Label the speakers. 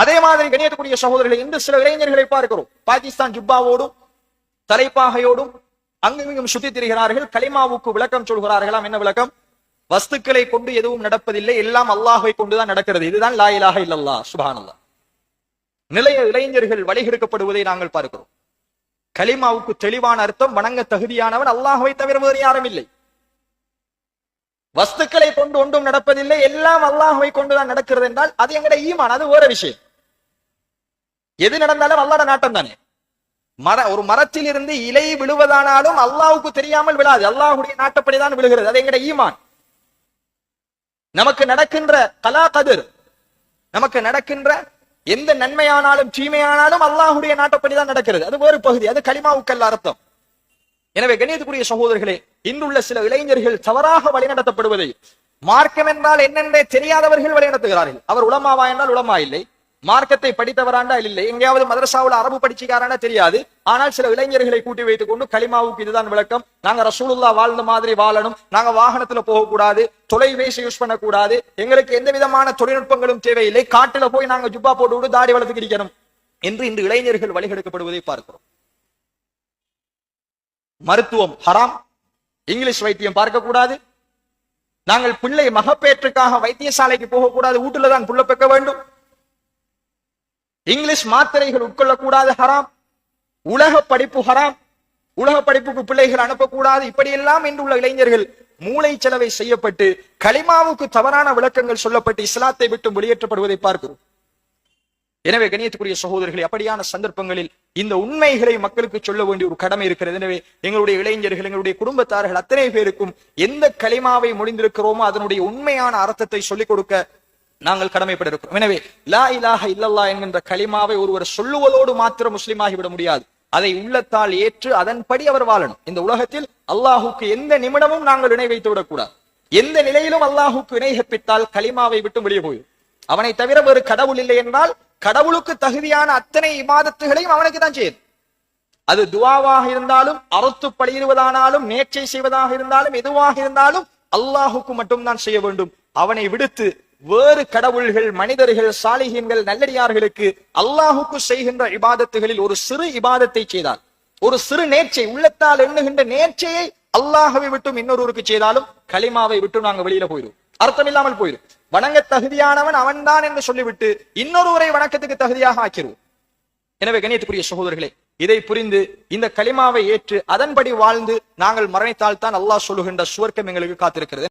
Speaker 1: அதே மாதிரி கணியத்துக்குரிய சகோதரர்களை இன்று சில இளைஞர்களை பார்க்கிறோம். பாகிஸ்தான் ஜிப்பாவோடும் தலைப்பாகையோடும் அங்குமிங்கும் சுத்தி திரிகிறார்கள். கலிமாவுக்கு விளக்கம் சொல்கிறார்களாம். என்ன விளக்கம்? வஸ்துக்களை கொண்டு எதுவும் நடப்பதில்லை. எல்லாம் அல்லாஹை கொண்டுதான் நடக்கிறது. இதுதான் லாயிலாக இல்லல்லா சுபானல்லா நிலைய இளைஞர்கள் வழிகெடுக்கப்படுவதை நாங்கள் பார்க்கிறோம். கலிமாவுக்கு தெளிவான அர்த்தம் வணங்க தகுதியானவன் அல்லாஹுவை தவிர வேறு யாரும் இல்லை. வஸ்துக்களை கொண்டு ஒன்றும் நடப்பதில்லை. எல்லாம் அல்லாஹுவை கொண்டுதான் நடக்கிறது என்றால் அது எங்கட ஈமான். அது வேற விஷயம். எது நடந்தாலும் அல்லாட நாட்டம் தானே? மர ஒரு மரத்தில் இருந்து இலை விழுவதானாலும் அல்லாவுக்கு தெரியாமல் விழாது. அல்லாஹுடைய நாட்டப்படிதான் விழுகிறது. அது எங்கட ஈமான். நமக்கு நடக்கின்ற கலா கதிர் நமக்கு நடக்கின்ற எந்த நன்மையானாலும் தீமையானாலும் அல்லாஹ்வுடைய நாட்டப்படிதான் நடக்கிறது. அது வேறு பகுதி. அது களிமாவுக்கல்ல அர்த்தம். எனவே கணியத்துக்குரிய சகோதரர்களே இன்றுள்ள சில இளைஞர்கள் தவறாக வழிநடத்தப்படுவதை மார்க்கம் என்றால் என்னென்றே தெரியாதவர்கள் வழிநடத்துகிறார்கள். அவர் உளமாவா என்றால் உலமா இல்லை. மார்க்கத்தை படித்தவராண்டா இல்லை எங்கேயாவது மதரசாவுல அரபு படிச்சுக்காரானா தெரியாது. ஆனால் சில இளைஞர்களை கூட்டி வைத்துக் கொண்டு களிமாவுக்கு இதுதான் விளக்கம். நாங்க ரசூலுல்லா வாழ்ந்த மாதிரி வாழணும். நாங்க வாகனத்துல போகக்கூடாது. தொலைபேசி யூஸ் பண்ணக்கூடாது. எங்களுக்கு எந்த விதமான தொழில்நுட்பங்களும் தேவையில்லை. காட்டுல போய் நாங்க ஜுப்பா போட்டு விட்டு தாடி வளர்த்து கிடைக்கணும் என்று இன்று இளைஞர்கள் வழிகெடுக்கப்படுவதை பார்க்கிறோம். மருத்துவம் ஹராம். இங்கிலீஷ் வைத்தியம் பார்க்கக்கூடாது. நாங்கள் பிள்ளை மகப்பேற்றுக்காக வைத்தியசாலைக்கு போகக்கூடாது. வீட்டுல தான் புள்ள பெக்க வேண்டும். இங்கிலீஷ் மாத்திரைகள் உட்கொள்ளக்கூடாது ஹராம். உலக படிப்பு ஹராம். உலக படிப்புக்கு பிள்ளைகள் அனுப்பக்கூடாது. இப்படியெல்லாம் இன்றுள்ள இளைஞர்கள் மூளை செலவை செய்யப்பட்டு களிமாவுக்கு தவறான விளக்கங்கள் சொல்லப்பட்டு இஸ்லாத்தை விட்டு வெளியேற்றப்படுவதை பார்க்கிறோம். எனவே கணியத்துக்குரிய சகோதரர்களே அப்படியான சந்தர்ப்பங்களில் இந்த உண்மைகளை மக்களுக்கு சொல்ல வேண்டிய ஒரு கடமை இருக்கிறது. எனவே எங்களுடைய இளைஞர்கள் எங்களுடைய குடும்பத்தார்கள் அத்தனை பேருக்கும் எந்த களிமாவை முடிந்திருக்கிறோமோ அதனுடைய உண்மையான அர்த்தத்தை சொல்லிக் கொடுக்க நாங்கள் கடமைப்பட இருக்கிறோம் எனவே லா இலாக இல்லல்லா என்கின்ற களிமாவை ஒருவர் சொல்லுவதோடு மாத்திரம் முஸ்லீமாகிவிட முடியாது. அதை உள்ளத்தால் ஏற்று அதன்படி அவர் வாழணும். இந்த உலகத்தில் அல்லாஹுக்கு எந்த நிமிடமும் நாங்கள் இணை வைத்து விடக்கூடாது. எந்த நிலையிலும் அல்லாஹுக்கு இணை கற்பித்தால் களிமாவை விட்டு வெளியே போயிடும். அவனை தவிர வேறு கடவுள் இல்லை என்றால் கடவுளுக்கு தகுதியான அத்தனை இமாதத்துகளையும் அவனுக்கு தான் செய்யும் அது துவாவாக இருந்தாலும் அறுத்து பழியிடுவதானாலும் நேர்ச்சை செய்வதாக இருந்தாலும் எதுவாக இருந்தாலும் அல்லாஹுக்கு மட்டும்தான் செய்ய வேண்டும். அவனை விடுத்து வேறு கடவுள்கள் மனிதர்கள் சாலிகின்கள் நல்லடியார்களுக்கு அல்லாஹுக்கு செய்கின்ற இபாதத்துகளில் ஒரு சிறு இபாதத்தை செய்தால் ஒரு சிறு நேர்ச்சை உள்ளத்தால் எண்ணுகின்ற நேர்ச்சையை அல்லாஹவை விட்டும் இன்னொருவருக்கு செய்தாலும் களிமாவை விட்டு நாங்க வெளியில போயிடும் அர்த்தம் இல்லாமல் போயிடும் வணங்க தகுதியானவன் அவன்தான் என்று சொல்லிவிட்டு இன்னொருவரை வணக்கத்துக்கு தகுதியாக ஆக்கிடுவோம் எனவே கணியத்துக்குரிய சகோதரர்களே இதை புரிந்து இந்த களிமாவை ஏற்று அதன்படி வாழ்ந்து நாங்கள் மரணித்தால் தான் அல்லாஹ் சொல்லுகின்ற சுவர்க்கம் எங்களுக்கு காத்திருக்கிறது.